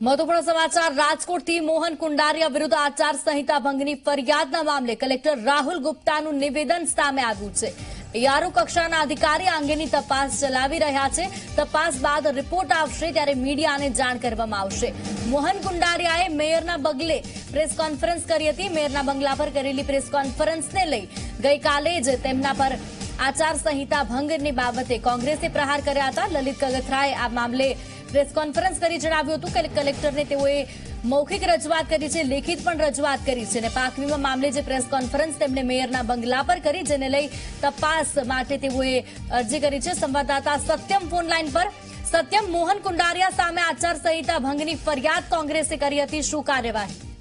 મહત્વપૂર્ણ સમાચાર, રાજકોટથી મોહન કુંડારિયા વિરુદ્ધ આચાર સંહિતા ભંગની ફરિયાદના મામલે કલેક્ટર રાહુલ ગુપ્તાનું નિવેદન સામે આવ્યું છે. યારો કક્ષાના અધિકારી અંગેની તપાસ ચલાવી રહ્યા છે. તપાસ બાદ રિપોર્ટ આવશે ત્યારે મીડિયાને જાણ કરવામાં આવશે. મોહન કુંડારિયાએ મેયરના બગલે પ્રેસ કોન્ફરન્સ કરી હતી. મેયરના બંગલા પર કરેલી પ્રેસ કોન્ફરન્સને લઈ ગઈકાલે જ તેમના પર આચાર સંહિતા ભંગની બાબતે કોંગ્રેસે પ્રહાર કર્યા હતા. લલિત કગથરાએ આ મામલે પ્રેસ કોન્ફરન્સ કરી જણાવ્યું હતું કે કલેક્ટરને તેઓએ મૌખિક રજૂઆત કરી છે, લેખિત પણ રજૂઆત કરી છે અને પાક વીમા મામલે જે પ્રેસ કોન્ફરન્સ તેમણે મેયરના બંગલા પર કરી, જેને લઈ તપાસ માટે તેઓએ અરજી કરી છે. સંવાદદાતા સત્યમ ફોનલાઈન પર. સત્યમ, મોહન કુંડારિયા સામે આચાર સંહિતા ભંગની ફરિયાદ કોંગ્રેસે કરી હતી. શું કાર્યવાહી?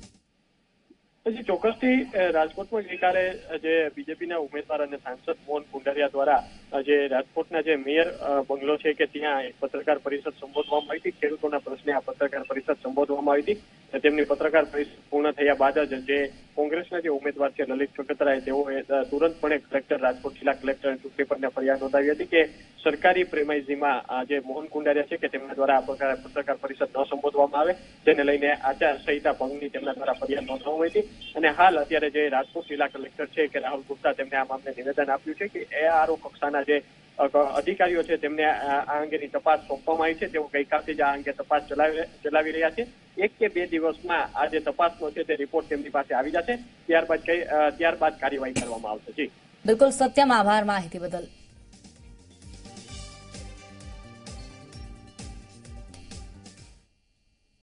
પછી ચોક્કસથી રાજકોટમાં ગઈકાલે જે બીજેપીના ઉમેદવાર અને સાંસદ મોહન કુંડારિયા દ્વારા જે રાજકોટના જે મેયર બંગલો છે કે ત્યાં એક પત્રકાર પરિષદ સંબોધવામાં આવી હતી, ખેડૂતોના પ્રશ્ને આ પત્રકાર પરિષદ સંબોધવામાં આવી હતી. તેમની પત્રકાર પરિષદ પૂર્ણ થયા બાદ જ જે કોંગ્રેસના જે ઉમેદવાર છે, લલિત કગતરાએ તેઓએ તુરંતપણે કલેક્ટર રાજકોટ જિલ્લા કલેક્ટર ચૂંટણી પરના ફરિયાદ નોંધાવી હતી કે સરકારી પ્રેમાઇઝીમાં જે મોહન કુંડારિયા છે કે તેમના દ્વારા આ પ્રકારે, પત્રકાર પરિષદ ન સંબોધવામાં આવે તેને લઈને આચાર સંહિતા ભંગની તેમના દ્વારા ફરિયાદ નોંધવામાં આવી હતી. અને હાલ અત્યારે જે રાજકોટ જિલ્લા કલેક્ટર છે કે રાહુલ ગુપ્તા તેમને આ મામલે નિવેદન આપ્યું છે કે એ આરો કક્ષાના જે અધિકારીઓ છે, તેમને આ અંગેની તપાસ સોંપવામાં આવી છે. તેઓ ગઈકાલથી જ આ અંગે તપાસ ચલાવી રહ્યા છે. એક કે બે દિવસમાં આ જે તપાસનો છે તે રિપોર્ટ તેમની પાસે આવી જશે. ત્યારબાદ ત્યારબાદ કાર્યવાહી કરવામાં આવશે. જી. બિલકુલ, સત્યમ આભાર માહિતી બદલ.